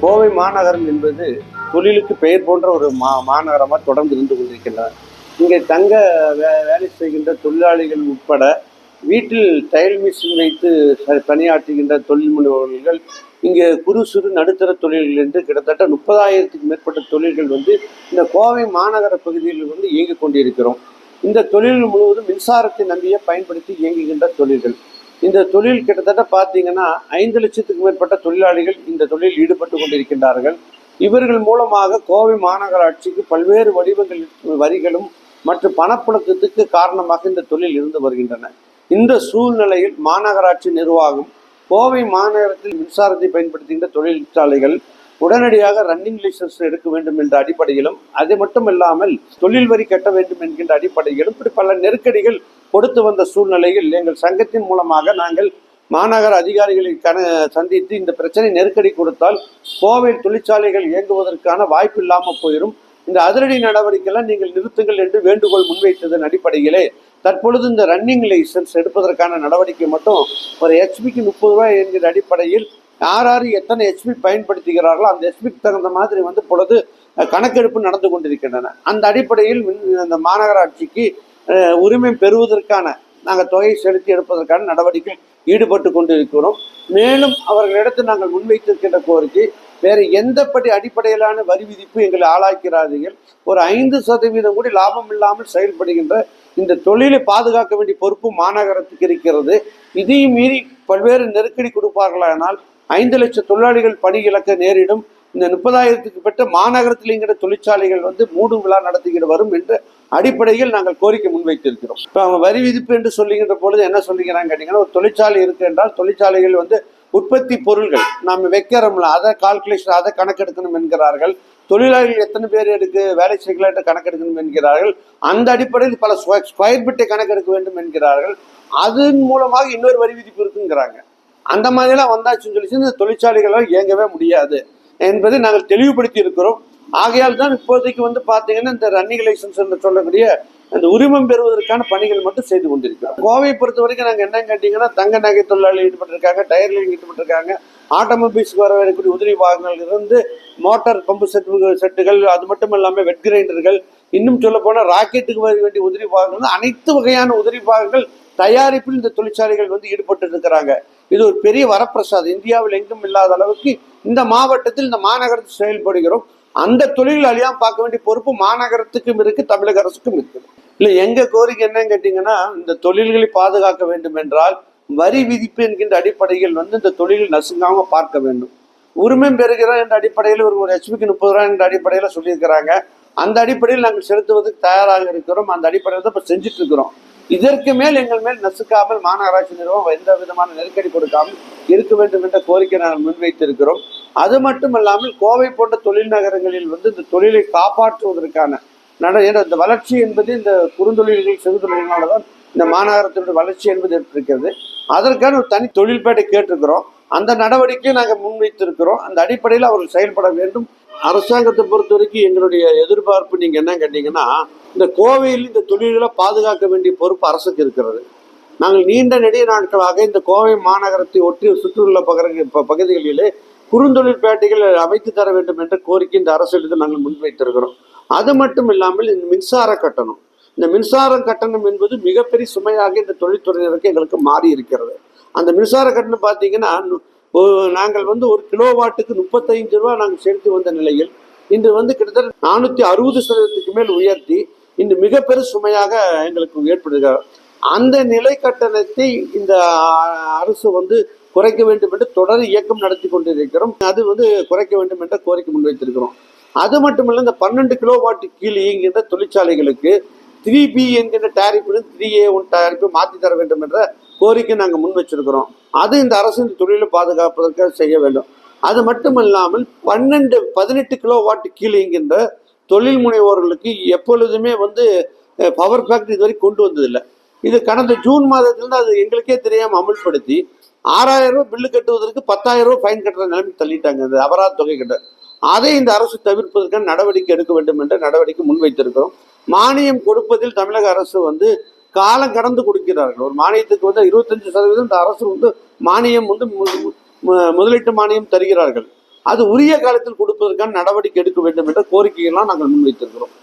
கோவை மாநகரம் என்பது தொழிலுக்கு பெயர் போன்ற ஒரு மா மாநகரமாக தொடர்ந்து இருந்து கொண்டிருக்கின்றன. இங்கே தங்க வே வேலை செய்கின்ற தொழிலாளிகள் உட்பட வீட்டில் தையல் மிஷின் வைத்து பணியாற்றுகின்ற தொழில் முனைவர்கள் இங்கே குறு சிறு நடுத்தர தொழில்கள் என்று கிட்டத்தட்ட முப்பதாயிரத்துக்கு மேற்பட்ட தொழில்கள் வந்து இந்த கோவை மாநகர பகுதியில் வந்து இயங்கிக் கொண்டிருக்கிறோம். இந்த தொழில் முழுவதும் மின்சாரத்தை நம்பியே பயன்படுத்தி இயங்குகின்ற தொழில்கள். இந்த தொழில் கிட்டத்தட்ட பார்த்தீங்கன்னா ஐந்து லட்சத்துக்கு மேற்பட்ட தொழிலாளிகள் இந்த தொழிலில் ஈடுபட்டு கொண்டிருக்கின்றார்கள். இவர்கள் மூலமாக கோவை மாநகராட்சிக்கு பல்வேறு வடிவங்கள் வரிகளும் மற்றும் பணப்புழக்கத்துக்கு காரணமாக இந்த தொழில் இருந்து வருகின்றன. இந்த சூழ்நிலையில் மாநகராட்சி நிர்வாகம் கோவை மாநகரத்தில் மின்சாரத்தை பயன்படுத்துகின்ற தொழிற்சாலைகள் உடனடியாக ரன்னிங் லைசன்ஸ் எடுக்க வேண்டும் என்ற அடிப்படையிலும் அது மட்டும் இல்லாமல் தொழில் வரி கட்ட வேண்டும் என்கின்ற அடிப்படையிலும் இப்படி பல நெருக்கடிகள் கொடுத்து வந்த சூழ்நிலையில் எங்கள் சங்கத்தின் மூலமாக நாங்கள் மாநகர அதிகாரிகளை கன சந்தித்து இந்த பிரச்சனை நெருக்கடி கொடுத்தால் கோவை தொழிற்சாலைகள் இயங்குவதற்கான வாய்ப்பு இல்லாமல் போயிடும் இந்த அதிரடி நடவடிக்கைலாம் நீங்கள் நிறுத்துங்கள் என்று வேண்டுகோள் முன்வைத்ததன் அடிப்படையிலே தற்பொழுது இந்த ரன்னிங் லைசன்ஸ் எடுப்பதற்கான நடவடிக்கை மட்டும் ஒரு ஹெச்பிக்கு முப்பது ரூபாய் என்கிற அடிப்படையில் யார் யார் எத்தனை ஹெச்பி பயன்படுத்துகிறார்களோ அந்த ஹெச்பிக்கு தகுந்த மாதிரி வந்து பொழுது கணக்கெடுப்பு நடந்து கொண்டிருக்கின்றன. அந்த அடிப்படையில் அந்த மாநகராட்சிக்கு உரிமை பெறுவதற்கான நாங்கள் தொகையை செலுத்தி எடுப்பதற்கான நடவடிக்கை ஈடுபட்டு கொண்டிருக்கிறோம். மேலும் அவர்களிடத்தில் நாங்கள் முன்வைத்திருக்கின்ற கோரிக்கை வேறு எந்தப்படி அடிப்படையிலான வரி விதிப்பு எங்களை ஆளாக்கிறார்கள் ஒரு ஐந்து சதவீதம் கூட லாபம் இல்லாமல் செயல்படுகின்ற இந்த தொழிலை பாதுகாக்க வேண்டிய பொறுப்பு மாநகரத்துக்கு இருக்கிறது. இதையும் மீறி பல்வேறு நெருக்கடி கொடுப்பார்களானால் ஐந்து லட்சம் தொழிலாளிகள் பணி இழக்க நேரிடும். இந்த முப்பதாயிரத்துக்கு பெற்ற மாநகரத்திலிங்கிற தொழிற்சாலைகள் வந்து மூடும் விழா நடத்திக்கிட்டு வரும் என்று அடிப்படையில் நாங்கள் கோரிக்கை முன்வைத்திருக்கிறோம். இப்போ அவங்க வரி விதிப்பு என்று சொல்லுகின்ற பொழுது என்ன சொல்லுகிறாங்க கேட்டீங்கன்னா ஒரு தொழிற்சாலை இருக்கு என்றால் தொழிற்சாலைகள் வந்து உற்பத்தி பொருள்கள் நாம் வைக்கிறோம்ல அதை கால்குலேஷன் அதை கணக்கெடுக்கணும் என்கிறார்கள். தொழிலாளிகள் எத்தனை பேர் எடுக்கு வேலை செய்யலாம் கணக்கெடுக்கணும் என்கிறார்கள். அந்த அடிப்படையில் பல ஸ்கொயர் பிட்டை கணக்கெடுக்க வேண்டும் என்கிறார்கள். அதன் மூலமாக இன்னொரு வரி விதிப்பு இருக்குங்கிறாங்க. அந்த மாதிரிலாம் வந்தாச்சுன்னு சொல்லி இந்த தொழிற்சாலைகளால் இயங்கவே முடியாது என்பதை நாங்கள் தெளிவுபடுத்தி இருக்கிறோம். ஆகையால் தான் இப்போதைக்கு வந்து பார்த்தீங்கன்னா இந்த ரன்னிங் லைசன்ஸ் என்று சொல்லக்கூடிய அந்த உரிமம் பெறுவதற்கான பணிகள் மட்டும் செய்து கொண்டிருக்கிறோம் கோவையை பொறுத்த வரைக்கும் நாங்கள் என்ன கேட்டிங்கன்னா தங்க நகை தொழிலாளி ஈடுபட்டிருக்காங்க டயர்லையும் ஈடுபட்டிருக்காங்க. ஆட்டோமொபைல்ஸ்க்கு வர வரக்கூடிய உதிரி வாகனங்கள் இருந்து மோட்டார் பம்பு செட்டு செட்டுகள் அது மட்டும் இல்லாமல் வெட் கிரைண்டர்கள் இன்னும் சொல்ல போனால் ராக்கெட்டுக்கு வர வேண்டிய உதிரி பாகங்கள் அனைத்து வகையான உதிரி பாகங்கள் தயாரிப்பில் இந்த தொழிற்சாலைகள் வந்து ஈடுபட்டு இருக்கிறாங்க. இது ஒரு பெரிய வரப்பிரசாதம். இந்தியாவில் எங்கும் இல்லாத அளவுக்கு இந்த மாவட்டத்தில் இந்த மாநகரத்தில் செயல்படுகிறோம். அந்த தொழில் பார்க்க வேண்டிய பொறுப்பு மாநகரத்துக்கும் இருக்கு தமிழக அரசுக்கும் இருக்குது இல்லை எங்க கோரிக்கை என்னன்னு கேட்டீங்கன்னா இந்த தொழில்களை பாதுகாக்க வேண்டும் என்றால் வரி விதிப்பு என்கின்ற அடிப்படையில் வந்து இந்த தொழில் நசுங்காம பார்க்க வேண்டும். உரிமம் பெறுகிறோம் என்ற அடிப்படையில் ஒரு ஒரு ஹெச்பிக்கு முப்பது ரூபாய் என்ற அடிப்படையில் சொல்லியிருக்கிறாங்க. அந்த அடிப்படையில் நாங்கள் செலுத்துவதற்கு தயாராக இருக்கிறோம். அந்த அடிப்படையில் தான் இப்போ செஞ்சுட்டு இருக்கிறோம். இதற்கு மேல் எங்கள் மேல் நசுக்காமல் மாநகராட்சி நிறுவனம் எந்த விதமான நெருக்கடி கொடுக்காமல் இருக்க வேண்டும் என்ற கோரிக்கை நாங்கள் முன்வைத்திருக்கிறோம். அது மட்டும் இல்லாமல் கோவை போன்ற தொழில் நகரங்களில் வந்து இந்த தொழிலை காப்பாற்றுவதற்கான நட இந்த வளர்ச்சி என்பது இந்த குறுந்தொழில்கள் சிறு தொழில்களால தான் இந்த மாநகரத்தினுடைய வளர்ச்சி என்பது இருக்கிறது அதற்கான ஒரு தனி தொழில்பேட்டை கேட்டிருக்கிறோம். அந்த நடவடிக்கையை நாங்கள் முன்வைத்திருக்கிறோம். அந்த அடிப்படையில் அவர்கள் செயல்பட வேண்டும். அரசாங்கத்தை பொறுத்த வரைக்கும் எங்களுடைய எதிர்பார்ப்பு நீங்கள் என்ன கேட்டீங்கன்னா இந்த கோவையில் இந்த தொழில்களை பாதுகாக்க வேண்டிய பொறுப்பு அரசுக்கு இருக்கிறது. நாங்கள் நீண்ட நெடிய நாட்களாக இந்த கோவை மாநகரத்தை ஒட்டி சுற்றியுள்ள பகர ப- பகுதிகளிலே குறுந்தொழில் பேட்டைகள் அமைத்து தர வேண்டும் என்ற கோரிக்கை இந்த அரசியலுக்கு நாங்கள் முன்வைத்திருக்கிறோம். அது மட்டும் இல்லாமல் இந்த மின்சார கட்டணம். இந்த மின்சார கட்டணம் என்பது மிகப்பெரிய சுமையாக இந்த தொழில்துறையினருக்கு எங்களுக்கு மாறி இருக்கிறது. அந்த மின்சார கட்டணம் பார்த்தீங்கன்னா நாங்கள் வந்து ஒரு கிலோவாட்டுக்கு முப்பத்தைந்து ரூபா நாங்கள் செலுத்தி வந்த நிலையில் இன்று வந்து கிட்டத்தட்ட நானூற்றி அறுபது சதவீதத்துக்கு மேல் உயர்த்தி இன்று மிகப்பெரு சுமையாக எங்களுக்கு ஏற்படுகிறார் அந்த நிலை கட்டணத்தை இந்த அரசு வந்து குறைக்க வேண்டும் என்று தொடர் இயக்கம் நடத்தி கொண்டிருக்கிறோம். அது வந்து குறைக்க வேண்டும் என்ற கோரிக்கை முன்வைத்திருக்கிறோம். அது மட்டுமல்ல இந்த பன்னெண்டு கிலோ வாட்டு கீழ் இயங்குகின்ற தொழிற்சாலைகளுக்கு த்ரீ பி என்கின்ற டேரிஃபுடன் த்ரீ ஏ ஒன் டேரிஃபை மாற்றி தர வேண்டும் என்ற கோரிக்கை நாங்கள் முன் வச்சிருக்கிறோம். அது இந்த அரசு இந்த தொழிலை பாதுகாப்பதற்காக செய்ய வேண்டும். அது மட்டும் இல்லாமல் பன்னெண்டு பதினெட்டு கிலோ வாட்டு கீழேங்கின்ற தொழில் முனைவோர்களுக்கு எப்பொழுதுமே வந்து பவர் ஃபேக்டரி இதுவரை கொண்டு வந்ததில்லை. இது கடந்த ஜூன் மாதத்திலிருந்து அது எங்களுக்கே தெரியாமல் அமல்படுத்தி ஆறாயிரம் ரூபாய் பில்லு கட்டுவதற்கு பத்தாயிரம் ரூபாய் ஃபைன் கட்டுற நிலைமைக்கு தள்ளிட்டாங்க. இந்த அபராத தொகை கட்ட. அதை இந்த அரசு தவிர்ப்பதற்கான நடவடிக்கை எடுக்க வேண்டும் என்ற நடவடிக்கை முன்வைத்திருக்கிறோம் மானியம் கொடுப்பதில் தமிழக அரசு வந்து காலம் கடந்து கொடுக்கிறார்கள். ஒரு மானியத்துக்கு வந்து இருபத்தஞ்சு சதவீதம் இந்த அரசு வந்து மானியம் வந்து முதலீட்டு மானியம் தருகிறார்கள். அது உரிய காலத்தில் கொடுப்பதற்கான நடவடிக்கை எடுக்க வேண்டும் என்ற கோரிக்கையெல்லாம் நாங்கள் முன்வைத்திருக்கிறோம்.